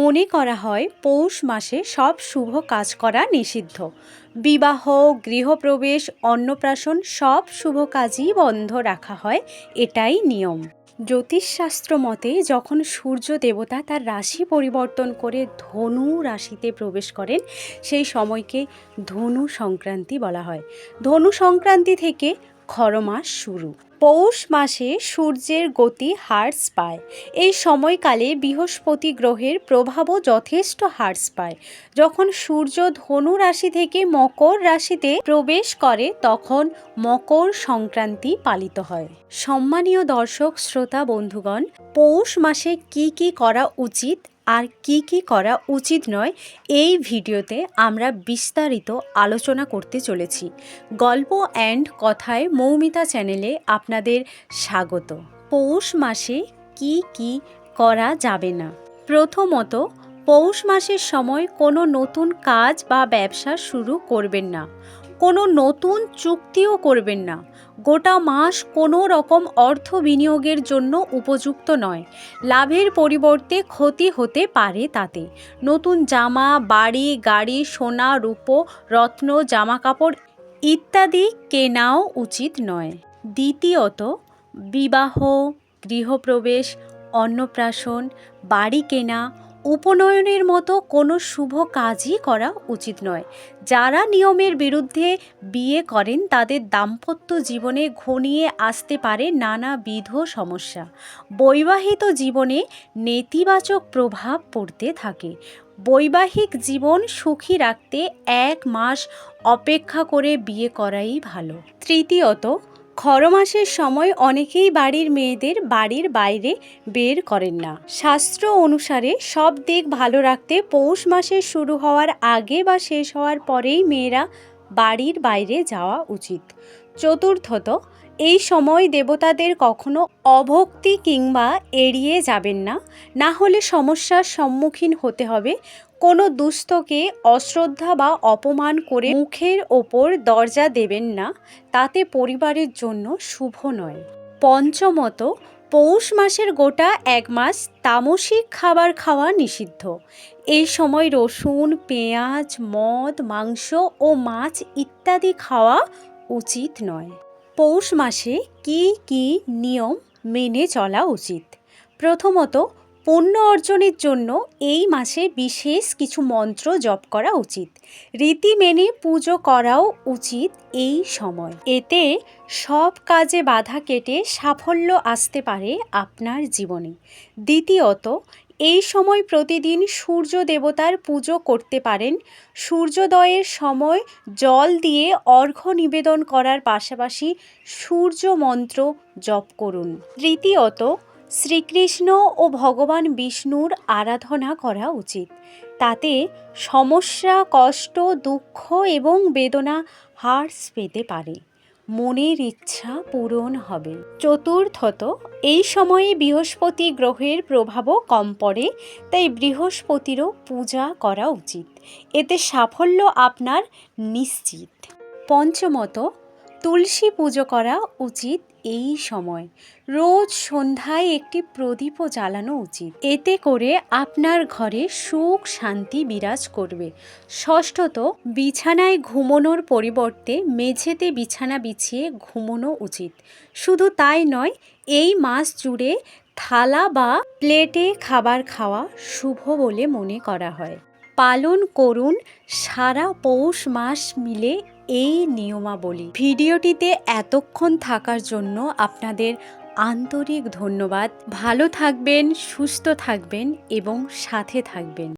মনে করা হয় পৌষ মাসে সব শুভ কাজ করা নিষিদ্ধ। বিবাহ, গৃহপ্রবেশ, অন্নপ্রাশন সব শুভ কাজই বন্ধ রাখা হয়, এটাই নিয়ম। জ্যোতিষশাস্ত্র মতে যখন সূর্য দেবতা তার রাশি পরিবর্তন করে ধনু রাশিতে প্রবেশ করেন, সেই সময়কে ধনু সংক্রান্তি বলা হয়। ধনু সংক্রান্তি থেকে খরমাস শুরু। পৌষ মাসে সূর্যের গতি হ্রাস পায়। এই সময়কালে বৃহস্পতি গ্রহের প্রভাবও যথেষ্ট হ্রাস পায়। যখন সূর্য ধনু রাশি থেকে মকর রাশিতে প্রবেশ করে, তখন মকর সংক্রান্তি পালিত হয়। সম্মানীয় দর্শক, শ্রোতা, বন্ধুগণ, পৌষ মাসে কি কি করা উচিত আর কি কি করা উচিত নয়, এই ভিডিওতে আমরা বিস্তারিত আলোচনা করতে চলেছি। গল্প অ্যান্ড কথায় মৌমিতা চ্যানেলে আপনাদের স্বাগত। পৌষ মাসে কি কি করা যাবে না? প্রথমত, পৌষ মাসের সময় কোনো নতুন কাজ বা ব্যবসা শুরু করবেন না। কোনো নতুন চুক্তিও করবেন না। গোটা মাস কোনো রকম অর্থ বিনিয়োগের জন্য উপযুক্ত নয়। লাভের পরিবর্তে ক্ষতি হতে পারে তাতে। নতুন জামা, বাড়ি, গাড়ি, সোনা, রূপো, রত্ন, জামাকাপড় ইত্যাদি কেনাও উচিত নয়। দ্বিতীয়ত, বিবাহ, গৃহপ্রবেশ, অন্নপ্রাশন, বাড়ি কেনা উপনয়নের মতো কোনো শুভ কাজই করা উচিত নয়। যারা নিয়মের বিরুদ্ধে বিয়ে করেন, তাদের দাম্পত্য জীবনে ঘনিয়ে আসতে পারে নানাবিধ সমস্যা। বৈবাহিত জীবনে নেতিবাচক প্রভাব পড়তে থাকে। বৈবাহিক জীবন সুখী রাখতে এক মাস অপেক্ষা করে বিয়ে করাই ভালো। তৃতীয়ত খরমাসের সময় অনেকেই বাড়ির মেয়েদের বাড়ির বাইরে বের করেন না। শাস্ত্র অনুসারে সব দিক ভালো রাখতে পৌষ মাসের শুরু হওয়ার আগে বা শেষ হওয়ার পরেই মেয়েরা বাড়ির বাইরে যাওয়া উচিত। চতুর্থত এই সময় দেবতাদের কখনো অভক্তি কিংবা এড়িয়ে যাবেন না। না হলে সমস্যার সম্মুখীন হতে হবে। কোনো দুস্থকে অশ্রদ্ধা বা অপমান করে মুখের ওপর দরজা দেবেন না। তাতে পরিবারের জন্য শুভ নয়। পঞ্চমত, পৌষ মাসের গোটা এক মাস তামসিক খাবার খাওয়া নিষিদ্ধ। এই সময় রসুন, পেঁয়াজ, মদ, মাংস ও মাছ ইত্যাদি খাওয়া উচিত নয়। পৌষ মাসে কি কি নিয়ম মেনে চলা উচিত? প্রথমত, পুণ্য অর্জনের জন্য এই মাসে বিশেষ কিছু মন্ত্র জপ করা উচিত। রীতি মেনে পুজো করাও উচিত এই সময়। এতে সব কাজে বাধা কেটে সাফল্য আসতে পারে আপনার জীবনে। দ্বিতীয়ত এই সময় প্রতিদিন সূর্য দেবতার পুজো করতে পারেন। সূর্যোদয়ের সময় জল দিয়ে অর্ঘ্য নিবেদন করার পাশাপাশি সূর্য মন্ত্র জপ করুন। তৃতীয়ত, শ্রীকৃষ্ণ ও ভগবান বিষ্ণুর আরাধনা করা উচিত। তাতে সমস্যা, কষ্ট, দুঃখ এবং বেদনা হ্রাস পেতে পারে। মনের ইচ্ছা পূরণ হবে। চতুর্থত, এই সময়ে বৃহস্পতি গ্রহের প্রভাবও কম পড়ে, তাই বৃহস্পতিরও পূজা করা উচিত। এতে সাফল্য আপনার নিশ্চিত। পঞ্চমত তুলসী পুজো করা উচিত এই সময়। রোজ সন্ধ্যায় একটি প্রদীপও জ্বালানো উচিত। এতে করে আপনার ঘরে সুখ শান্তি বিরাজ করবে। ষষ্ঠত, বিছানায় ঘুমোনোর পরিবর্তে মেঝেতে বিছানা বিছিয়ে ঘুমোনো উচিত। শুধু তাই নয়, এই মাস জুড়ে থালা বা প্লেটে খাবার খাওয়া শুভ বলে মনে করা হয়। পালন করুন সারা পৌষ মাস মিলে এই নিয়মাবলী। ভিডিওটিতে এতক্ষণ থাকার জন্য আপনাদের আন্তরিক ধন্যবাদ। ভালো থাকবেন, সুস্থ থাকবেন এবং সাথে থাকবেন।